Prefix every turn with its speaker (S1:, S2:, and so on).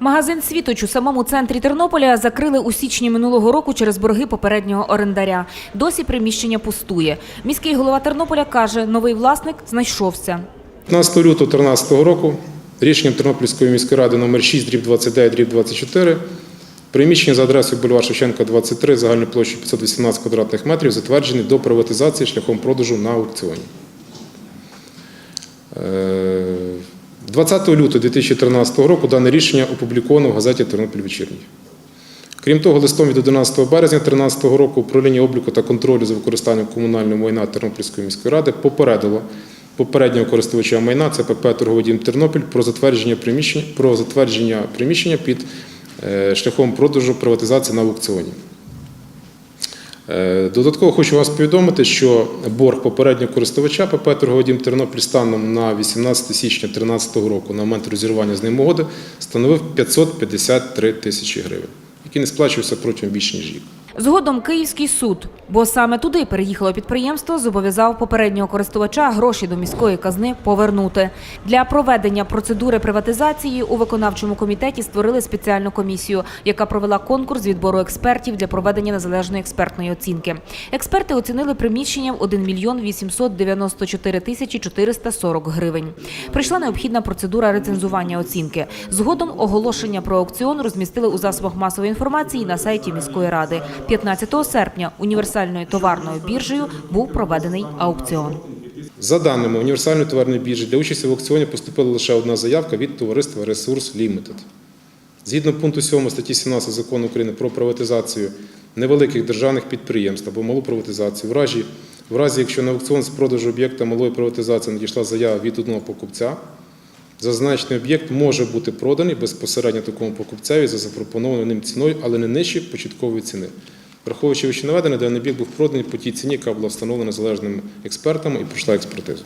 S1: Магазин «Світоч» у самому центрі Тернополя закрили у січні минулого року через борги попереднього орендаря. Досі приміщення пустує. Міський голова Тернополя каже, новий власник знайшовся.
S2: 15 лютого 2013 року рішенням Тернопільської міської ради номер 6 дріб 29 дріб 24 приміщення за адресою бульвар Шевченка 23 загальною площею 518 квадратних метрів затверджені до приватизації шляхом продажу на аукціоні. Е, 20 лютого 2013 року дане рішення опубліковано в газеті Тернопіль вечірній. Крім того, листом від 11 березня 2013 року управління обліку та контролю за використанням комунального майна Тернопільської міської ради попередило попереднього користувача майна це ПП «Торговий Тернопіль про затвердження приміщення, про затвердження приміщення під е, шляхом продажу приватизації на аукціоні. Е, Додатково хочу вас повідомити, що борг попереднього користувача ПП «Торговий Тернопіль станом на 18 січня 2013 року на момент розірвання з ним угоди становив 553 тисячі гривень, які не сплачувався протягом більш ніж рік.
S1: Згодом Київський суд, бо саме туди переїхало підприємство, зобов'язав попереднього користувача гроші до міської казни повернути. Для проведення процедури приватизації у виконавчому комітеті створили спеціальну комісію, яка провела конкурс відбору експертів для проведення незалежної експертної оцінки. Експерти оцінили приміщення в 1 мільйон 894 тисячі 440 гривень. Прийшла необхідна процедура рецензування оцінки. Згодом оголошення про аукціон розмістили у засобах масової інформації на сайті міської ради. 15 серпня універсальною товарною біржею був проведений аукціон.
S2: За даними універсальної товарної біржі, для участі в аукціоні поступила лише одна заявка від товариства Ресурс Лімітед. Згідно пункту 7 статті 17 закону України про приватизацію невеликих державних підприємств або малу приватизацію, в разі, в разі якщо на аукціон з продажу об'єкта малої приватизації надійшла заява від одного покупця, зазначений об'єкт може бути проданий безпосередньо такому покупцеві за запропонованою ним ціною, але не нижче початкової ціни. Враховуючи вище наведене, даний об'єкт був проданий по тій ціні, яка була встановлена залежними експертами і пройшла експертизу.